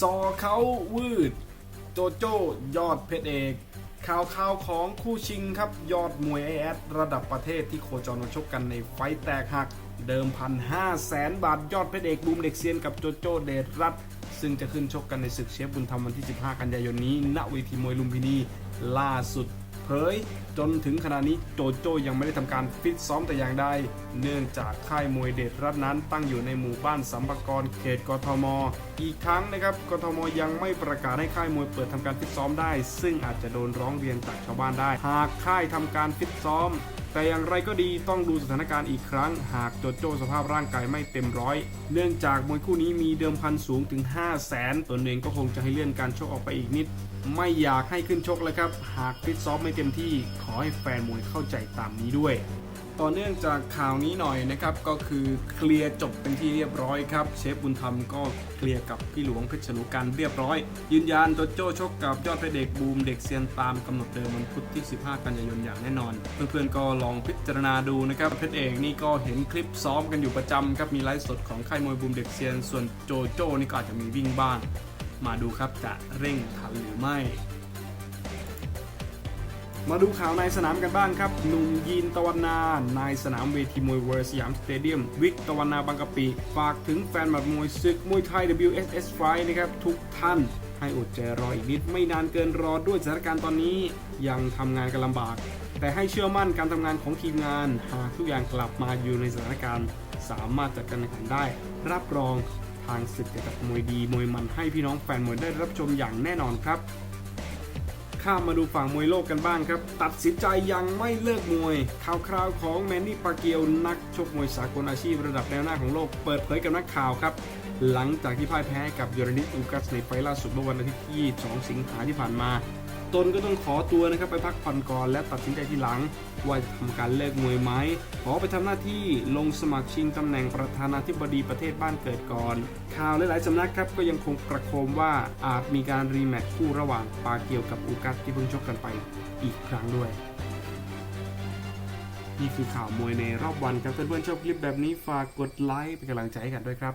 ซอเขาวืด โจโจ้ยอดเพชรเอกข่าวข่าวของคู่ชิงครับ ยอดมวยไอแอดระดับประเทศที่โคจรมาชกกันในไฟแตกหัก เดิมพันห้าแสนบาท ยอดเพชรเอกบูมเด็กเซียนกับโจโจ้เดชรัตซึ่งจะขึ้นชกกันในศึกเชฟบุญธรรมวันที่ 15 กันยายนนี้ ณเวทีมวยลุมพินีล่าสุด เผย จนถึงขณะนี้โจโจ้ยังไม่ได้ทำการฟิตซ้อมแต่อย่างใด เนื่องจากค่ายมวยเดชรัตน์นั้นตั้งอยู่ในหมู่บ้านสัมปกรเขตกทม อีกครั้งนะครับกทมยังไม่ประกาศให้ค่ายมวยเปิดทำการฟิตซ้อมได้ ซึ่งอาจจะโดนร้องเรียนจากชาวบ้านได้ หากค่ายทำการฟิตซ้อมแต่อย่างไรก็ดีต้องดูสถานการณ์อีกครั้ง หากโจโจ้สภาพร่างกายไม่เต็มร้อย เนื่องจากมวยคู่นี้มีเดิมพันสูงถึง 5 0 0แสนตนเองก็คงจะให้เลื่อนการชกออกไปอีกนิด ไม่อยากให้ขึ้นชกเลยครับ หากฟิตซ้อมไม่เต็มที่ขอให้แฟนมวยเข้าใจตามนี้ด้วย ต่อเนื่องจากข่าวนี้หน่อยนะครับ ก็คือเคลียร์จบเป็นที่เรียบร้อยครับ เชฟบุญธรรมก็เคลียร์กับพี่หลวงเพชรชนุกันเรียบร้อย ยืนยันโจโจ้ชกกับยอดเพชรเด็กบูมเด็กเซียนตามกำหนดเดิมวันพุธที่ 15 กันยายนอย่างแน่นอน เพื่อนๆก็ลองพิจารณาดูนะครับเพชรเอกนี่ก็เห็นคลิปซ้อมกันอยู่ประจำครับมีไลฟ์สดของค่ายมวยบูมเด็กเซียน ส่วนโจโจ้นี่ก็อาจจะมีวิ่งบ้างมาดูครับจะเร่งทันหรือไม่ มาดูข่าวในสนามกันบ้างครับหนุ่มยีนตะวันนา นายสนามเวทีมวยเวอร์สยามสเตเดียม วิกตะวันนาบางกะปิ ฝากถึงแฟนหมัดมวยศึกมวยไทย WSS Fight นะครับ ทุกท่านให้อดใจรออีกนิดไม่นานเกินรอด้วยสถานการณ์ตอนนี้ ยังทำงานกันลำบาก แต่ให้เชื่อมั่นการทำงานของทีมงาน หากทุกอย่างกลับมาอยู่ในสถานการณ์ สามารถจัดการแข่งขันได้ รับรองทางศึกจะจัดมวยดีมวยมันให้พี่น้องแฟนมวยได้รับชมอย่างแน่นอนครับ ข้ามมาดูฝั่งมวยโลกกันบ้างครับ ตัดสินใจยังไม่เลิกมวยข่าวคราวของแมนนี่ปาเกียวนักชกมวยสากลอาชีพระดับแนวหน้าของโลกเปิดเผยกับนักข่าวครับ หลังจากที่พ่ายแพ้กับยอรนิสอูกัสในไฟล์ล่าสุดเมื่อวันอาทิตย์ที่2สิงหาที่ผ่านมา ตนก็ต้องขอตัวนะครับไปพักผ่อนก่อนและตัดสินใจทีหลัง ว่าจะทำการเลิกมวยไหมขอไปทำหน้าที่ลงสมัครชิงตำแหน่งประธานาธิบดีประเทศบ้านเกิดก่อน ข่าวหลายๆสำนักครับก็ยังคงประโคมว่าอาจมีการรีแมตช์คู่ระหว่างปาเกียวกับอูกัสที่เพิ่งชกกันไปอีกครั้งด้วยนี่คือข่าวมวยในรอบวันครับเพื่อนๆชอบคลิปแบบนี้ฝากกดไลค์เป็นกำลังใจให้กันด้วยครับ